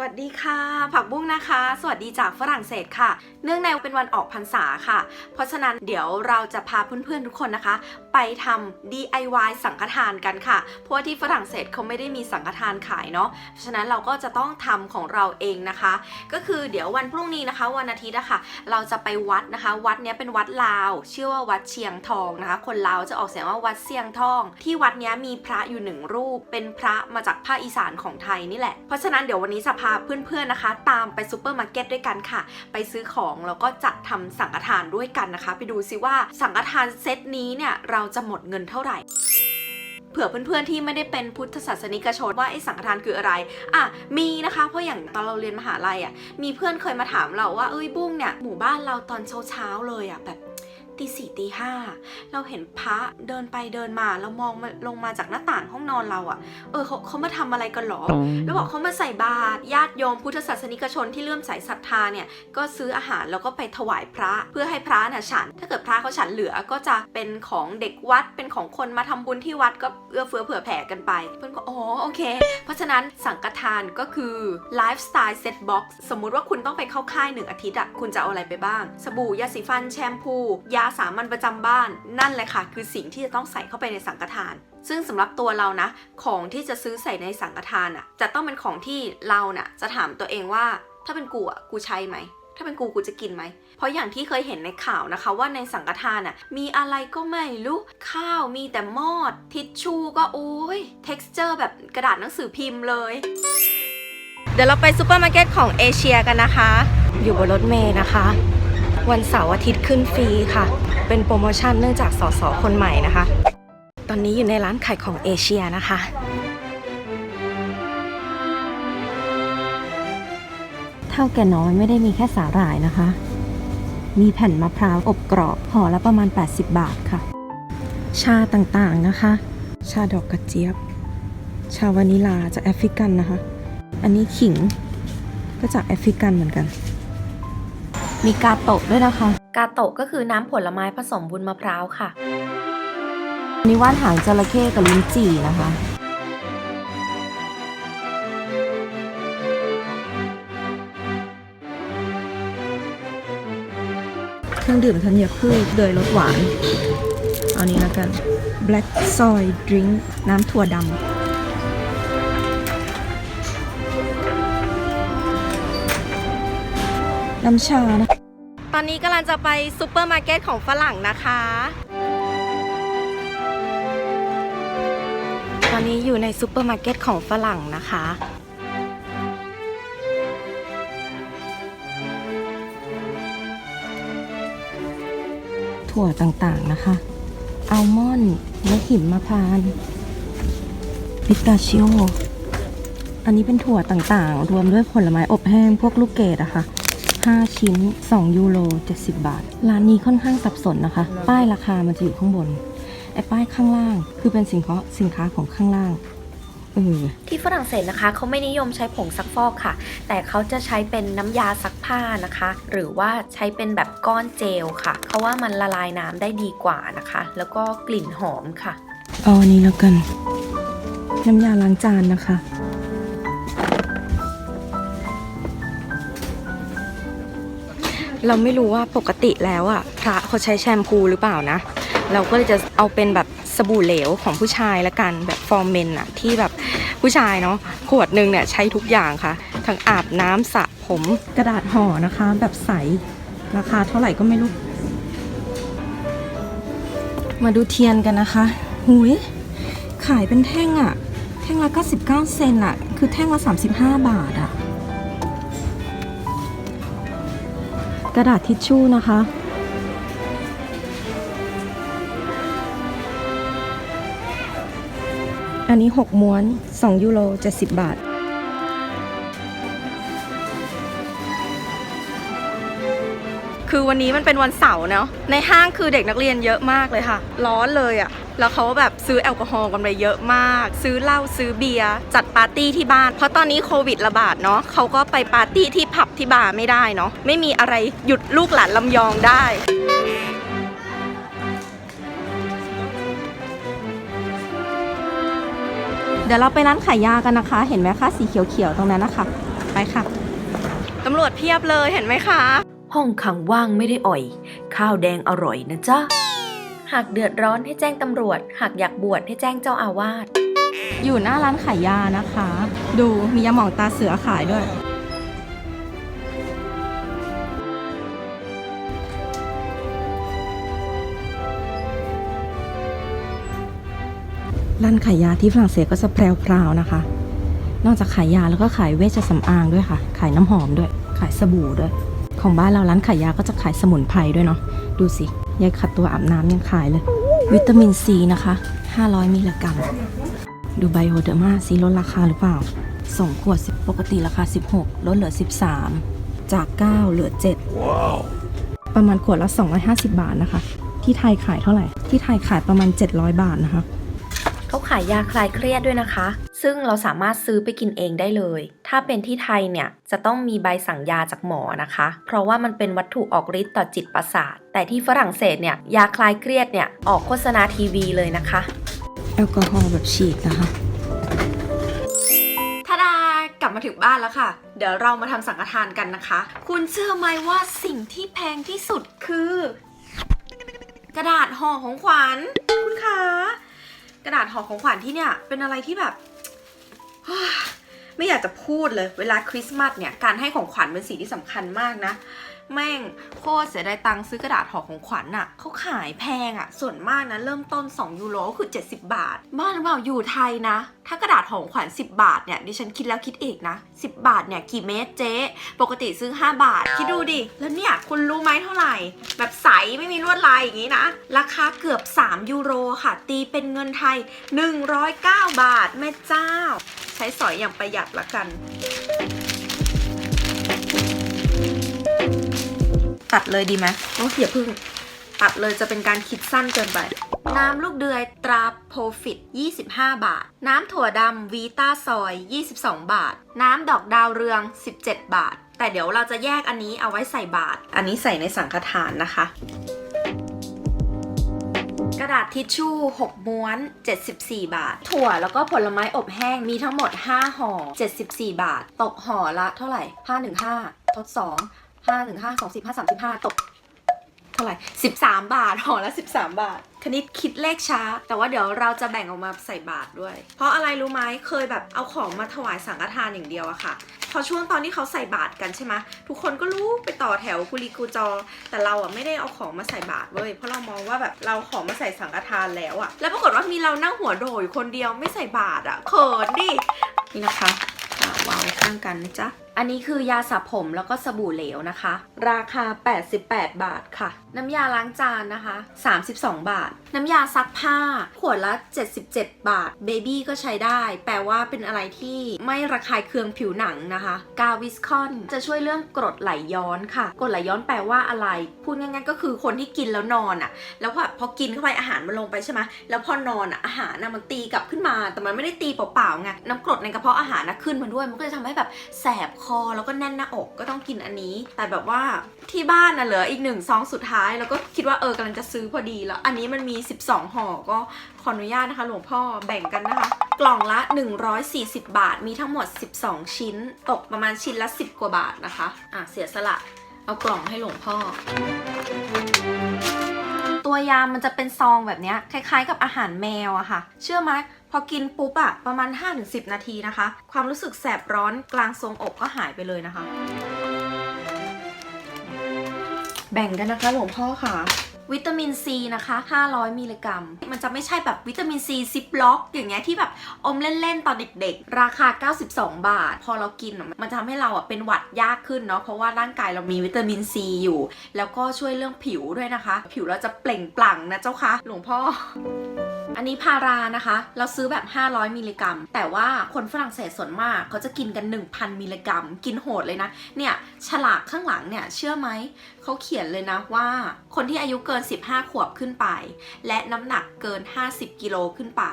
วัสดีค่ะ ผักบุ้งนะคะ สวัสดีจากฝรั่งเศสค่ะ เนื่องในเป็นวันออกพรรษาค่ะ เพราะฉะนั้นเดี๋ยวเราจะพาเพื่อนๆทุกคนนะคะ ไปทำ DIY สังฆทานกันค่ะ เพราะที่ฝรั่งเศสเขาไม่ได้มีสังฆทานขายเนาะเพราะฉะนั้นเราก็จะต้องทำของเราเองนะคะ ก็คือเดี๋ยววันพรุ่งนี้นะคะ วันอาทิตย์อะค่ะเราจะไปวัดนะคะ วัดเนี้ยเป็นวัดลาว ชื่อว่าวัดเชียงทองนะคะ คนลาวจะออกเสียงว่าวัดเชียงทอง ที่วัดเนี้ยมีพระอยู่หนึ่งรูป เป็นพระมาจากภาคอีสานของไทยนี่แหละเพราะฉะนั้นเดี๋ยววันนี้จะพาเพื่อนๆนะคะ ตามไปซูเปอร์มาร์เก็ตด้วยกันค่ะ ไปซื้อของแล้วก็จัดทำสังฆทานด้วยกันนะคะ ไปดูซิว่าสังฆทานเซตนี้เนี่ยเราจะหมดเงินเท่าไหร่เผื่อเพื่อนๆที่ไม่ได้เป็นพุทธศาสนิกชนว่าไอ้สังฆทานคืออะไร อะ มีนะคะ เพราะอย่างตอนเราเรียนมหาลัยอะ มีเพื่อนเคยมาถามเราว่า เอ้ยบุ้งเนี่ย หมู่บ้านเราตอนเช้าๆเลยอะ แบบ ตีสี่ตีห้าเราเห็นพระเดินไปเดินมาเรามองมาลงมาจากหน้าต่างห้องนอนเราอะ เออเขาเขามาทำอะไรกันหรอแล้วบอกเขามาใส่บาตรญาติโยมพุทธศาสนิกชนที่เลื่อมใสศรัทธาเนี่ยก็ซื้ออาหารแล้วก็ไปถวายพระเพื่อให้พระน่ะฉัน ถ้าเกิดพระเขาฉันเหลือก็จะเป็นของเด็กวัดเป็นของคนมาทำบุญที่วัดก็เอื้อเฟื้อเผื่อแผ่กันไปเพื่อนก็อ๋อโอเค เพราะฉะนั้นสังฆทานก็คือไลฟ์สไตล์เซ็ตบ็อกซ์สมมุติว่าคุณต้องไปเข้าค่ายหนึ่งอาทิตย์อะคุณจะเอาอะไรไปบ้าง สบู่ยาสีฟันแชมพูยาสามัญประจำบ้านนั่นแหละค่ะ คือสิ่งที่จะต้องใส่เข้าไปในสังฆทาน ซึ่งสำหรับตัวเรานะ ของที่จะซื้อใส่ในสังฆทานอะ จะต้องเป็นของที่เราน่ะจะถามตัวเองว่าถ้าเป็นกูอะกูใช้ไหมถ้าเป็นกูกูจะกินไหม เพราะอย่างที่เคยเห็นในข่าวนะคะ ว่าในสังฆทานอะมีอะไรก็ไม่รู้ข้าวมีแต่มอด ทิชชู่ก็โอ้ย texture แบบกระดาษหนังสือพิมพ์เลย เดี๋ยวเราไปซูเปอร์มาร์เก็ตของเอเชียกันนะคะ อยู่บนรถเมย์นะคะ วันเสาร์อาทิตย์ขึ้นฟรีค่ะ เป็นโปรโมชั่นเนื่องจากสสคนใหม่นะคะ ตอนนี้อยู่ในร้านขายของเอเชียนะคะ เท่าแก่น้อยไม่ได้มีแค่สาหร่ายนะคะ มีแผ่นมะพร้าวอบกรอบห่อละประมาณ 80 บาทค่ะ ชาต่างๆนะคะ ชาดอกกระเจี๊ยบ ชาวานิลาจากแอฟริกันนะคะ อันนี้ขิงก็จากแอฟริกันเหมือนกัน มีกาโตะด้วยนะคะ กาโตะก็คือน้ำผลไม้ผสมบุญมะพร้าวค่ะอันนี้ว่านหางจระเข้กับลิ้นจี่นะคะ เครื่องดื่มธัญพืชโดยรสหวาน เอานี้แล้วกัน Black Soy Drink น้ำถั่วดำน้ำชานะ ตอนนี้กำลังจะไปซูเปอร์มาร์เก็ตของฝรั่งนะคะ ตอนนี้อยู่ในซูเปอร์มาร์เก็ตของฝรั่งนะคะ ถั่วต่างๆนะคะ อัลมอนด์และหิมมะพร้านพิสตาชิโอ อันนี้เป็นถั่วต่างๆ รวมด้วยผลไม้อบแห้งพวกลูกเกดอะค่ะ 5 ชิ้น 2 ยูโร 70 บาท ร้านนี้ค่อนข้างสับสนนะคะ ป้ายราคามันจะอยู่ข้างบน ไอ้ป้ายข้างล่าง คือเป็นสินค้าสินค้าของข้างล่างเออที่ฝรั่งเศสนะคะเขาไม่นิยมใช้ผงซักฟอกค่ะ แต่เขาจะใช้เป็นน้ำยาซักผ้านะคะ หรือว่าใช้เป็นแบบก้อนเจลค่ะเขาว่ามันละลายน้ำได้ดีกว่านะคะ แล้วก็กลิ่นหอมค่ะเอาอันนี้แล้วกัน น้ำยาล้างจานนะคะ เราไม่รู้ว่าปกติแล้วอะพระเขาใช้แชมพูหรือเปล่านะ เราก็เลยจะเอาเป็นแบบสบู่เหลวของผู้ชายละกันแบบฟอร์เมนอะที่แบบผู้ชายเนาะขวดหนึ่งเนี่ยใช้ทุกอย่างค่ะ ทั้งอาบน้ำสระผมกระดาษห่อนะคะ แบบใสราคาเท่าไหร่ก็ไม่รู้ มาดูเทียนกันนะคะหุยขายเป็นแท่งอะแท่งละ99เซนอะคือแท่งละ 35 บาทอะ กระดาษทิชชู่นะคะ อันนี้ 6 ม้วน 2 ยูโร 70 บาท คือวันนี้มันเป็นวันเสาร์เนาะในห้างคือเด็กนักเรียนเยอะมากเลยค่ะ ร้อนเลยอะแล้วเขาแบบซื้อแอลกอฮอล์กันไปเยอะมาก ซื้อเหล้าซื้อเบียร์จัดปาร์ตี้ที่บ้าน เพราะตอนนี้โควิดระบาดเนาะเขาก็ไปปาร์ตี้ที่ผับที่บาร์ไม่ได้เนาะไม่มีอะไรหยุดลูกหลานลำยองได้เดี๋ยวเราไปร้านขายยากันนะคะ เห็นไหมคะสีเขียวๆตรงนั้นนะคะ ไปค่ะ ตำรวจเพียบเลยเห็นไหมคะ ห้องขังว่างไม่ได้อ่อย ข้าวแดงอร่อยนะจ๊ะ หากเดือดร้อนให้แจ้งตำรวจ หากอยากบวชให้แจ้งเจ้าอาวาส อยู่หน้าร้านขายยานะคะ ดูมียาหมองตาเสือขายด้วย ร้านขายยาที่ฝรั่งเศสก็จะแพรวๆนะคะ นอกจากขายยาแล้วก็ขายเวชสำอางด้วยค่ะ ขายน้ำหอมด้วย ขายสบู่ด้วย ของบ้านเราร้านขายยาก็จะขายสมุนไพรด้วยเนาะดูสิยายขัดตัวอาบน้ำยังขายเลย วิตามินซีนะคะ 500 มิลลิกรัม ดูไบโอเดอร์มาซีลดราคาหรือเปล่า 2 ขวด10ปกติราคา 16 ลดเหลือ 13 จาก 9 เหลือ7ประมาณขวดละ 250 บาทนะคะ ที่ไทยขายเท่าไหร่ ที่ไทยขายประมาณ 700 บาทนะคะ เขาขายยาคลายเครียดด้วยนะคะ ซึ่งเราสามารถซื้อไปกินเองได้เลย ถ้าเป็นที่ไทยเนี่ยจะต้องมีใบสั่งยาจากหมอนะคะ เพราะว่ามันเป็นวัตถุออกฤทธิ์ต่อจิตประสาท แต่ที่ฝรั่งเศสเนี่ยยาคลายเครียดเนี่ยออกโฆษณาทีวีเลยนะคะ แอลกอฮอล์แบบฉีดนะคะทาดากลับมาถึงบ้านแล้วค่ะ เดี๋ยวเรามาทำสังฆทานกันนะคะ คุณเชื่อไหมว่าสิ่งที่แพงที่สุดคือ กระดาษห่อของขวัญคุณคะกระดาษห่อของขวัญที่เนี่ยเป็นอะไรที่แบบ ไม่อยากจะพูดเลย เวลาคริสต์มาสเนี่ย การให้ของขวัญเป็นสิ่งที่สำคัญมากนะ แม่งโคตรเสียดายตังค์ซื้อกระดาษห่อของขวัญอะ่ะเขาขายแพงอะ่ะ ส่วนมากนะเริ่มต้น 2 ยูโรก็คือ 70 บาท บ้านหรือเปล่าอยู่ไทยนะ ถ้ากระดาษห่อของขวัญ 10 บาทเนี่ยดิฉันคิดแล้วคิดอีกนะ 10 บาทเนี่ยกี่เมตรเจ๊ ปกติซื้อ 5 บาท คิดดูดิ แล้วเนี่ยคุณรู้ไหมเท่าไหร่ แบบใสไม่มีลวดลายอย่างนี้นะ ราคาเกือบ 3 ยูโรค่ะ ตีเป็นเงินไทย 109 บาทแม่เจ้า ใช้สอยอย่างประหยัดละกันตัดเลยดีไหมโอ้ยอย่าพึ่ง ตัดเลยจะเป็นการคิดสั้นเกินไป น้ำลูกเดือยตราโพฟิต 25 บาท น้ำถั่วดำวีต้าซอย 22 บาท น้ำดอกดาวเรือง 17 บาท แต่เดี๋ยวเราจะแยกอันนี้เอาไว้ใส่บาท อันนี้ใส่ในสังฆทานนะคะ กระดาษทิชชู่ 6 ม้วน 74 บาท ถั่วแล้วก็ผลไม้อบแห้งมีทั้งหมด 5 ห่อ 74 บาทตกห่อละเท่าไหร่ 515ทด2 5 1 5 2 10 5 35 ตก เท่าไหร่ 13 บาทห่อละ 13 บาท คณิตคิดเลขช้า แต่ว่าเดี๋ยวเราจะแบ่งออกมาใส่บาทด้วย เพราะอะไรรู้ไหมเคยแบบเอาของมาถวายสังฆทานอย่างเดียวอะค่ะ พอช่วงตอนที่เขาใส่บาตรกันใช่ไหมทุกคนก็รู้ไปต่อแถวกุลีกูจอ แต่เราอะไม่ได้เอาของมาใส่บาตรเว้ยเพราะเรามองว่าแบบเราของมาใส่สังฆทานแล้วอะแล้วปรากฏว่ามีเรานั่งหัวโดอยู่คนเดียวไม่ใส่บาตรอะเขินดินี่นะคะวางไว้ข้างกันนะจ๊ะ อันนี้คือยาสระผมแล้วก็สบู่เหลวนะคะ ราคา 88 บาทค่ะ น้ำยาล้างจานนะคะ 32 บาท น้ำยาซักผ้า ขวดละ 77 บาท เบบี้ก็ใช้ได้ แปลว่าเป็นอะไรที่ไม่ระคายเคืองผิวหนังนะคะ กาวิสคอนจะช่วยเรื่องกรดไหลย้อนค่ะ กรดไหลย้อนแปลว่าอะไร พูดง่ายๆก็คือคนที่กินแล้วนอนอะ แล้วแบบพอกินเข้าไปอาหารมันลงไปใช่ไหมแล้วพอนอนอะอาหารน่ะมันตีกลับขึ้นมา แต่มันไม่ได้ตีเปล่าๆไง น้ำกรดในกระเพาะอาหารนะขึ้นมาด้วย มันก็จะทำให้แบบแสบคอแล้วก็แน่นหน้าอกก็ต้องกินอันนี้ แต่แบบว่าที่บ้านน่ะเหลืออีกหนึ่งซองสุดท้ายแล้วก็คิดว่าเออกำลังจะซื้อพอดีแล้ว อันนี้มันมี 12ห่อก็ขออนุญาตนะคะ หลวงพ่อแบ่งกันนะคะ กล่องละ 140 บาท มีทั้งหมด 12 ชิ้น ตกประมาณชิ้นละ 10 กว่าบาทนะคะ อะเสียสละเอากล่องให้หลวงพ่อ ตัวยามันจะเป็นซองแบบนี้คล้ายๆ กับอาหารแมวอะค่ะ เชื่อไหมพอกินปุ๊บอะประมาณ 5-10 นาทีนะคะ ความรู้สึกแสบร้อนกลางทรงอกก็หายไปเลยนะคะ แบ่งกันนะคะหลวงพ่อค่ะ วิตามินซีนะคะ 500 มิลลิกรัม มันจะไม่ใช่แบบวิตามินซีซิปล็อก อย่างเงี้ยที่แบบอมเล่นๆ ตอนเด็กๆ ราคา 92 บาท พอเรากิน มันจะทำให้เราอะเป็นหวัดยากขึ้นเนาะ เพราะว่าร่างกายเรามีวิตามินซีอยู่ แล้วก็ช่วยเรื่องผิวด้วยนะคะ ผิวเราจะเปล่งปลั่งนะเจ้าคะหลวงพ่อ อันนี้พารานะคะ เราซื้อแบบ 500 มิลลิกรัม แต่ว่าคนฝรั่งเศสส่วนมากเขาจะกินกัน 1,000 มิลลิกรัม กินโหดเลยนะ เนี่ย ฉลากข้างหลังเนี่ย เชื่อไหม เขาเขียนเลยนะว่า คนที่อายุเกิน 15 ขวบขึ้นไป และน้ำหนักเกิน 50 กิโลขึ้นไป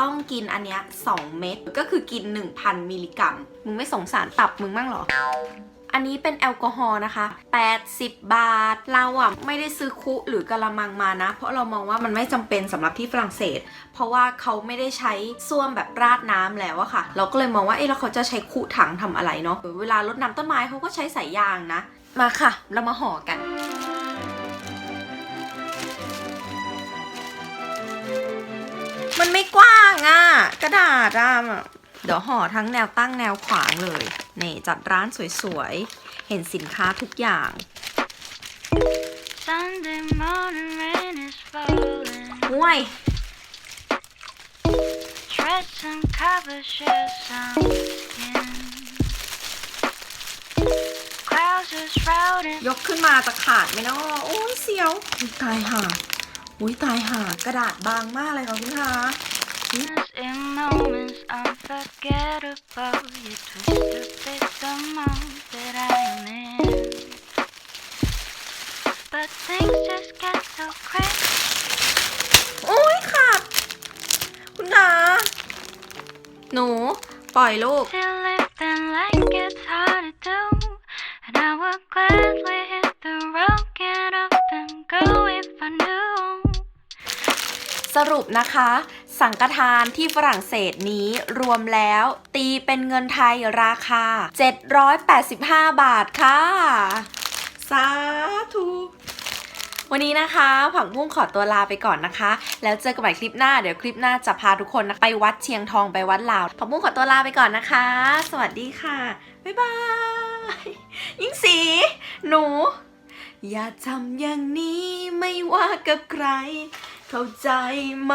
ต้องกินอันเนี้ย2เม็ด ก็คือกิน 1,000 มิลลิกรัม มึงไม่สงสารตับมึงบ้างหรอ อันนี้เป็นแอลกอฮอล์นะคะ 80 บาท เราอะไม่ได้ซื้อคุหรือกะละมังมานะ เพราะเรามองว่ามันไม่จำเป็นสำหรับที่ฝรั่งเศส เพราะว่าเขาไม่ได้ใช้ส้วมแบบราดน้ำแล้วอะค่ะ เราก็เลยมองว่าเอ๊ะแล้วเขาจะใช้คุถังทำอะไรเนาะ เวลารดน้ำต้นไม้เขาก็ใช้สายยางนะ มาค่ะ เรามาห่อกันมันไม่กว้างอะกระดาษอะ เดี๋ยวห่อทั้งแนวตั้งแนวขวางเลยนี่จัดร้านสวยๆ เห็นสินค้าทุกอย่าง Sunday morning rain is falling. ห่วย Dress and cover share some skin. Clouds are shrouding. ยกขึ้นมาจะขาดไหมเนาะโอ้ยเสียวอุ๊ยตายห่าอุ้ยตายห่ากระดาษบางมากเลยค่ะคุณคะ In moments unforgettable, you twist to fit the mold that I am in. But things just get so crazy. โอ้ยขาดคุณคะหนู ปล่อยลูก Till living like it's hard to do. And I would gladly hit the road, get up and go if I knew. สรุปนะคะ สังฆทานที่ฝรั่งเศสนี้รวมแล้ว ตีเป็นเงินไทยราคา 785 บาทค่ะ สาธุวันนี้นะคะ ผักบุ้งขอตัวลาไปก่อนนะคะ แล้วเจอกันใหม่คลิปหน้าเดี๋ยวคลิปหน้าจะพาทุกคนไปวัดเชียงทองไปวัดลาวผักบุ้งขอตัวลาไปก่อนนะคะ สวัสดีค่ะ บ๊ายบาย ยิ่งสี หนู อย่าทำอย่างนี้ไม่ว่ากับใคร เข้าใจไหม